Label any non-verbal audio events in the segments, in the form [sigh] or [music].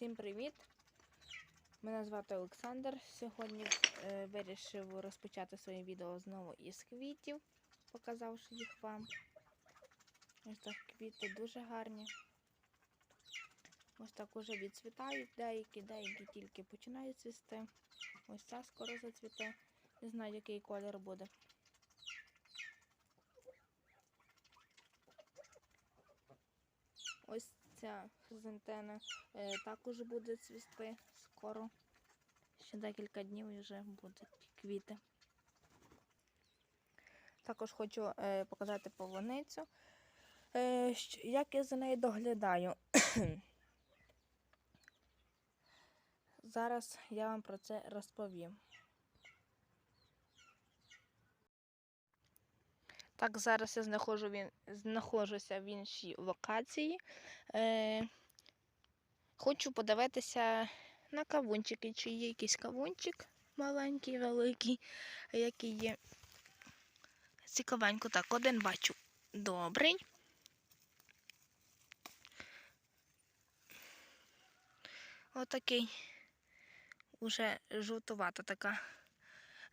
Всім привіт! Мене звати Олександр. Сьогодні е, вирішив розпочати своє відео знову із квітів, показавши їх вам. Ось так квіти дуже гарні. Ось так уже відцвітають деякі, деякі тільки починають цвісти. Ось ця скоро зацвіте. Не знаю, який колір буде. Ось ця хризантена е, також буде цвісти скоро. Ще декілька днів вже будуть квіти. Також хочу е, показати полуницю, е, як я за нею доглядаю. [coughs] Зараз я вам про це розповім. Так, зараз я знаходжу він, знаходжуся в іншій локації. Е, хочу подивитися на кавунчики, чи є якийсь кавунчик маленький, великий, який є. Цікавенько. Так, один бачу добрий. Отакий уже жовтувата така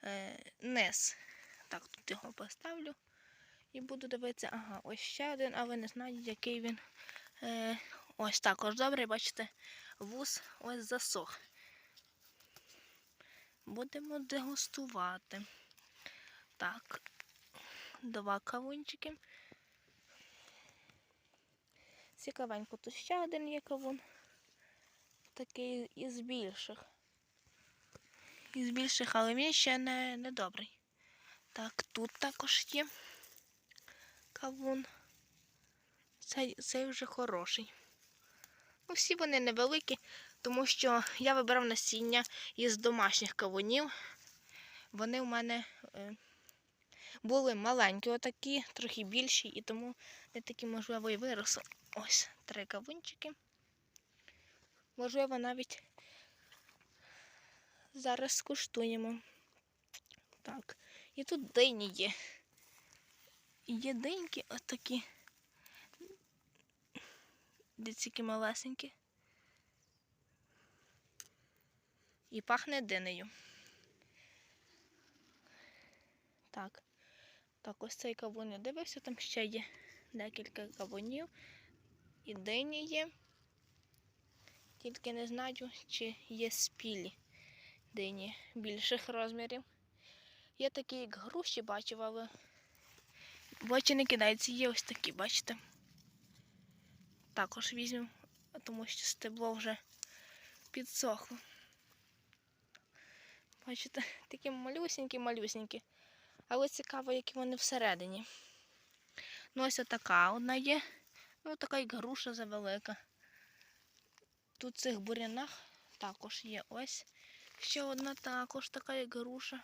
е, низ. Так, тут його поставлю. І буду дивитися, ага, ось ще один, але не знаю, який він. Е, ось також добре, бачите, вуз ось засох. Будемо дегустувати. Так, два кавунчики. Цікавенько, тут ще один є кавун. Такий із більших. Із більших, але він ще не, не добрий. Так, тут також є кавун. Цей, цей вже хороший. Ну, всі вони невеликі, тому що я вибрав насіння із домашніх кавунів. Вони в мене е, були маленькі, отакі, трохи більші, і тому не такі, можливо, і виросли. Ось три кавунчики. Можливо, навіть зараз скуштуємо. Так, і тут дині є. І є диньки отакі. Диціки малесенькі. І пахне динею. Так. Так, ось цей кавун я дивився, там ще є декілька кавунів. І дині є. Тільки не знаю, чи є спілі дині більших розмірів. Є такі, як груші бачив, але в очі не кидається. Є ось такі, бачите. Також візьмемо, тому що стебло вже підсохло. Бачите, такі малюсенькі-малюсенькі. Але цікаво, які вони всередині. Ну, ось така одна є. Ну, така як груша завелика. Тут в цих бурянах також є ось. Ще одна також така як груша.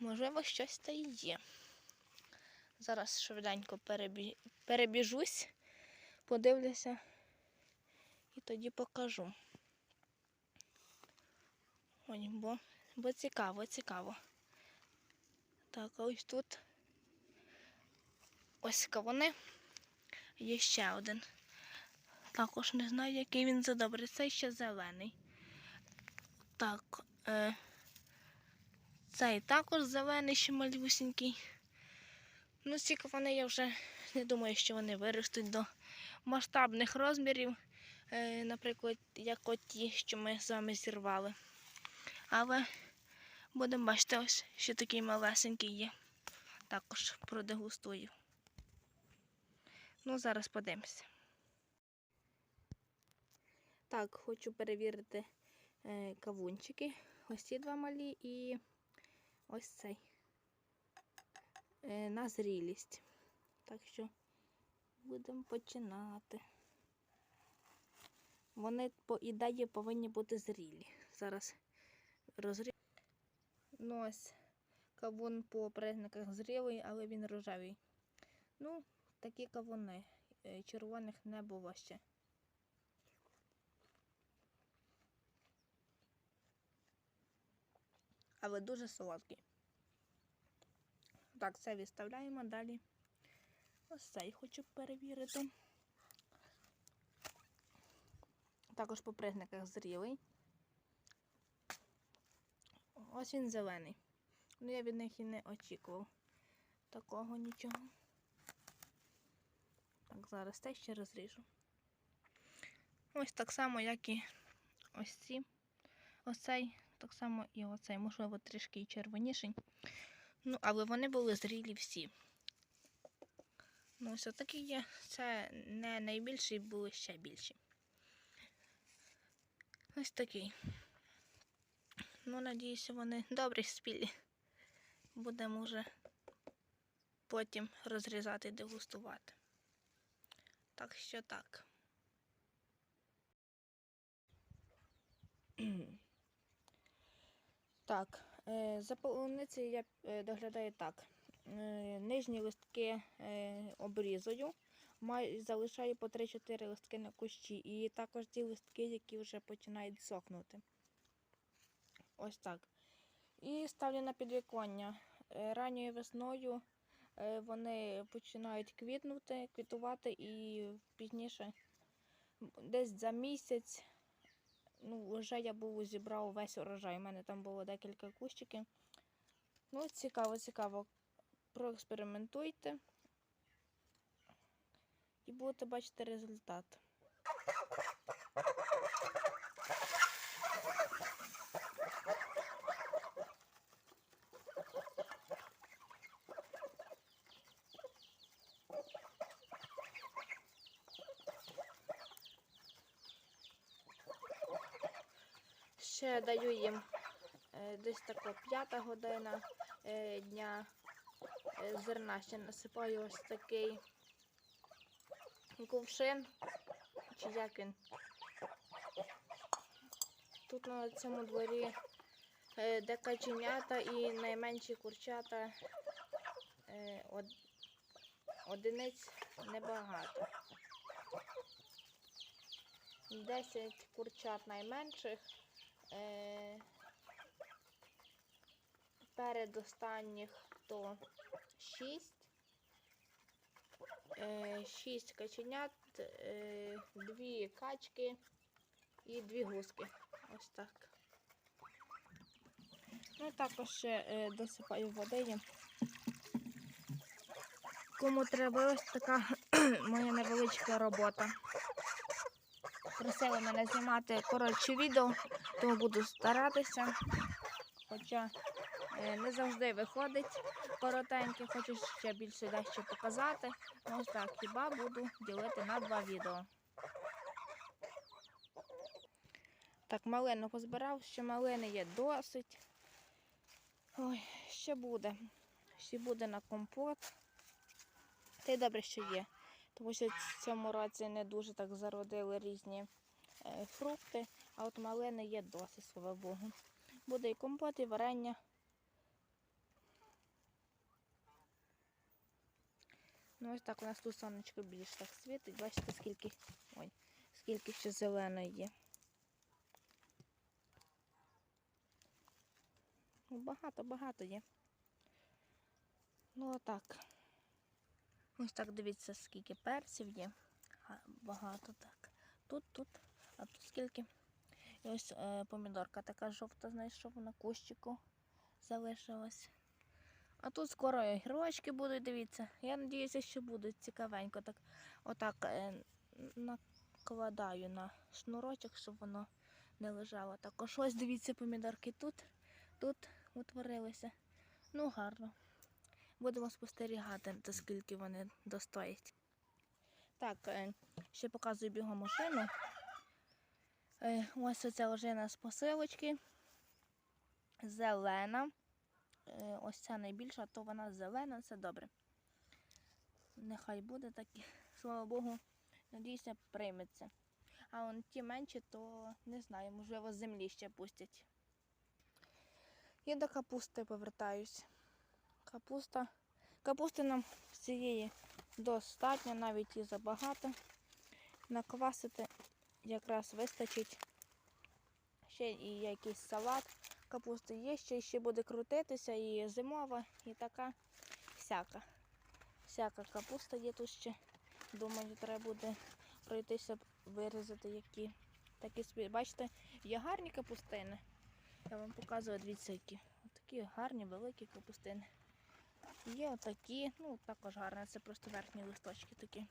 Можливо, щось та й є. Зараз швиденько перебі... перебіжусь, подивлюся і тоді покажу. Ой, бо, бо цікаво, цікаво. Так, ось тут ось кавуни. Є ще один. Також не знаю, який він за добрий. Цей ще зелений. Так, е, цей також зелений, ще малюсенький. Ну, ці кавуни я вже не думаю, що вони виростуть до масштабних розмірів, е, наприклад, як от ті, що ми з вами зірвали. Але будемо бачити, ось що такий малесенький є. Також продегустую. Ну, зараз подивимося. Так, хочу перевірити е, кавунчики. Ось ці два малі і ось цей е, на зрілість. Так що будемо починати. Вони по ідеї повинні бути зрілі. Зараз розрі... Ну ось кавун по признаках зрілий, але він рожевий. Ну, такі кавуни. Е, Червоних не було ще. Але дуже солодкий. Так, це відставляємо далі. Ось цей хочу перевірити. Також по пригниках зрілий. Ось він зелений. Ну я від них і не очікував. Такого нічого. Так, зараз те ще розріжу. Ось так само, як і ось ці. Оцей, так само і оцей, можливо, трішки і червоніший. Ну, але вони були зрілі всі. Ну, ось такі є. Це не найбільші, були ще більші. Ось такий. Ну, надіюся, вони добрі спілі. Будемо вже потім розрізати і дегустувати. Так що так. Так, е, за я е, доглядаю так. Е, Нижні листки обрізую, залишаю по 3-4 листки на кущі. І також ті листки, які вже починають сохнути. Ось так. І ставлю на підвіконня. Ранньою весною вони починають квітнути, квітувати і пізніше, десь за місяць, ну, вже я був зібрав весь урожай. У мене там було декілька кущиків. Ну, цікаво, цікаво. Проекспериментуйте і будете бачити результат. Ще даю їм е, десь тако п'ята година е, дня е, зерна. Ще насипаю ось такий кувшин, чи як він. Тут на цьому дворі е, де каченята і найменші курчата одиниць небагато. 10 курчат найменших. Е, перед останніх то 6. Е, 6 каченят, е, 2 качки і 2 гуски. Ось так. Ну також ще е, досипаю води. Кому треба ось така [clears throat] моя невеличка робота. Просили мене знімати коротше відео, тому буду старатися. Хоча е, не завжди виходить коротеньке, хочу ще більше дещо показати. Ну, Ось так, хіба буду ділити на два відео. Так, малину позбирав, ще малини є досить. Ой, ще буде. Ще буде на компот. Та й добре, що є. Тому що в цьому році не дуже так зародили різні фрукти, а от малини є досить, слава Богу. Буде і компот, і варення. Ну ось так у нас тут сонечко більш так світить. Бачите, скільки, ой, скільки ще зеленої є. Ну, Багато-багато є. Ну отак. Ось так дивіться, скільки перців є. Багато так. Тут, тут, а тут скільки. І ось е, помідорка така жовта, знайшов на кущику. Залишилась. А тут скоро і грочки будуть, дивіться. Я сподіваюся, що будуть цікавенько. Так, отак е, накладаю на шнурочок, щоб воно не лежало. Також ось дивіться, помідорки тут, тут утворилися. Ну, гарно. Будемо спостерігати, до скільки вони достоять. Так, е, ще показую бігом машину. Е, Ось оця ожина з посилочки. Зелена. Е, Ось ця найбільша, то вона зелена, це добре. Нехай буде так, слава Богу, надіюся, прийметься. А вон ті менші, то не знаю, можливо, з землі ще пустять. І до капусти повертаюсь. Капуста. Капусти нам цієї достатньо, навіть і забагато. Наквасити якраз вистачить. Ще і якийсь салат капусти є, ще, ще буде крутитися і зимова, і така всяка. Всяка капуста є тут ще. Думаю, треба буде пройтися, вирізати які. Такі собі. Бачите, є гарні капустини. Я вам показую, дивіться, які. Такі гарні, великі капустини. Є отакі, ну також гарні, це просто верхні листочки такі.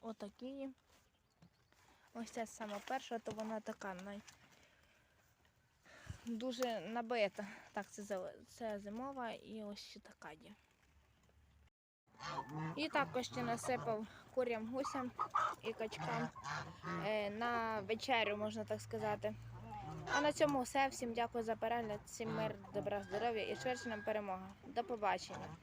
Отакі. Ось ця сама перша, то вона така най... дуже набита. Так, це, це зимова і ось ще така є. І також ще насипав курям, гусям і качкам е, на вечерю, можна так сказати. А на цьому все. Всім дякую за перегляд, всім мир, добра, здоров'я і швидше нам перемога. До побачення.